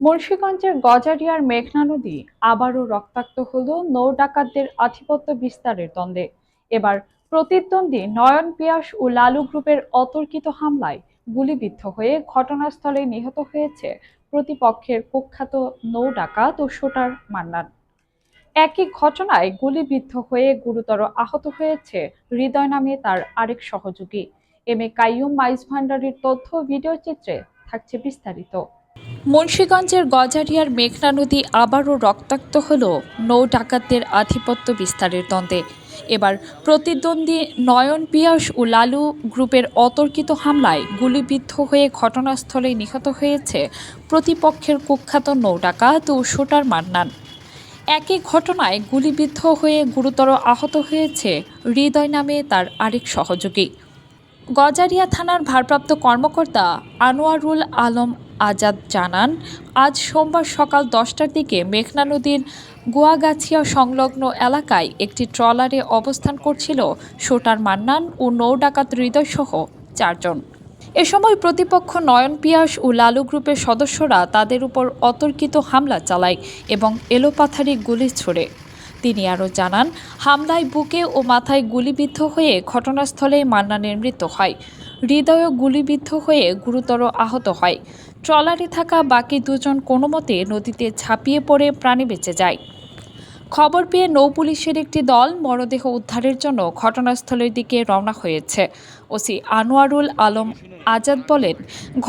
মুন্সিগঞ্জের গজারিয়ার মেঘনা নদী আবারও রক্তাক্ত হল নৌ ডাকাতদের আধিপত্য বিস্তারের দ্বন্দ্বে। এবার প্রতিদ্বন্দ্বী নয়ন পিয়াস ও লালু গ্রুপের অতর্কিত হামলায় গুলিবিদ্ধ হয়ে ঘটনাস্থলে নিহত হয়েছে প্রতিপক্ষের কুখ্যাত নৌ ডাকাত ও শোটার মান্নান। একই ঘটনায় গুলিবিদ্ধ হয়ে গুরুতর আহত হয়েছে হৃদয় নামে তার আরেক সহযোগী। এম এ কাইয়ুম মাইজ ভান্ডারির তথ্য ভিডিও চিত্রে থাকছে বিস্তারিত। মুন্সিগঞ্জের গজারিয়ার মেঘনা নদী আবারও রক্তাক্ত হল নৌ ডাকাতদের আধিপত্য বিস্তারের দ্বন্দ্বে। এবার প্রতিদ্বন্দ্বী নয়ন পিয়াস ও লালু গ্রুপের অতর্কিত হামলায় গুলিবিদ্ধ হয়ে ঘটনাস্থলে নিহত হয়েছে প্রতিপক্ষের কুখ্যাত নৌ ডাকাত ও শুটার মান্নান। একই ঘটনায় গুলিবিদ্ধ হয়ে গুরুতর আহত হয়েছে হৃদয় নামে তার আরেক সহযোগী। গজারিয়া থানার ভারপ্রাপ্ত কর্মকর্তা আনোয়ারুল আলম আজাদ জানান, আজ সোমবার সকাল দশটার দিকে মেঘনা নদীর গুয়াগাছিয়া সংলগ্ন এলাকায় একটি ট্রলারে অবস্থান করছিল শোটার মান্নান ও নৌ ডাকাত হৃদয়সহ চারজন। এ সময় প্রতিপক্ষ নয়ন পিয়াস ও লালু গ্রুপের সদস্যরা তাদের উপর অতর্কিত হামলা চালায় এবং এলোপাথারি গুলি ছোড়ে। তিনি আরও জানান, হামলায় বুকে ও মাথায় গুলিবিদ্ধ হয়ে ঘটনাস্থলেই মান্নানের মৃত্যু হয়। হৃদয়ও গুলিবিদ্ধ হয়ে গুরুতর আহত হয়। ট্রলারে থাকা বাকি দুজন কোনো মতে নদীতে ঝাঁপিয়ে পড়ে প্রাণে বেঁচে যায়। খবর পেয়ে নৌ পুলিশের একটি দল মরদেহ উদ্ধারের জন্য ঘটনাস্থলের দিকে রওনা হয়েছে। ওসি আনোয়ারুল আলম আজাদ বলেন,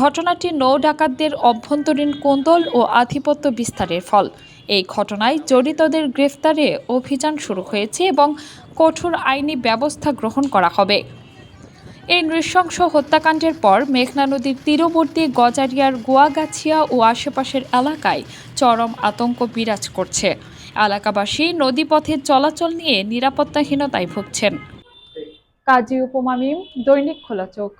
ঘটনাটি নৌ ডাকাতদের অভ্যন্তরীণ কোন্দল ও আধিপত্য বিস্তারের ফল। এই ঘটনায় জড়িতদের গ্রেফতারে অভিযান শুরু হয়েছে এবং কঠোর আইনি ব্যবস্থা গ্রহণ করা হবে। এই নৃশংস হত্যাকাণ্ডের পর মেঘনা নদীর তীরবর্তী গজারিয়ার গোয়াগাছিয়া ও আশেপাশের এলাকায় চরম আতঙ্ক বিরাজ করছে। এলাকাবাসী নদীপথে চলাচল নিয়ে নিরাপত্তাহীনতায় ভুগছেন। কাজী উপমামিম দৈনিক খোলা চোখ।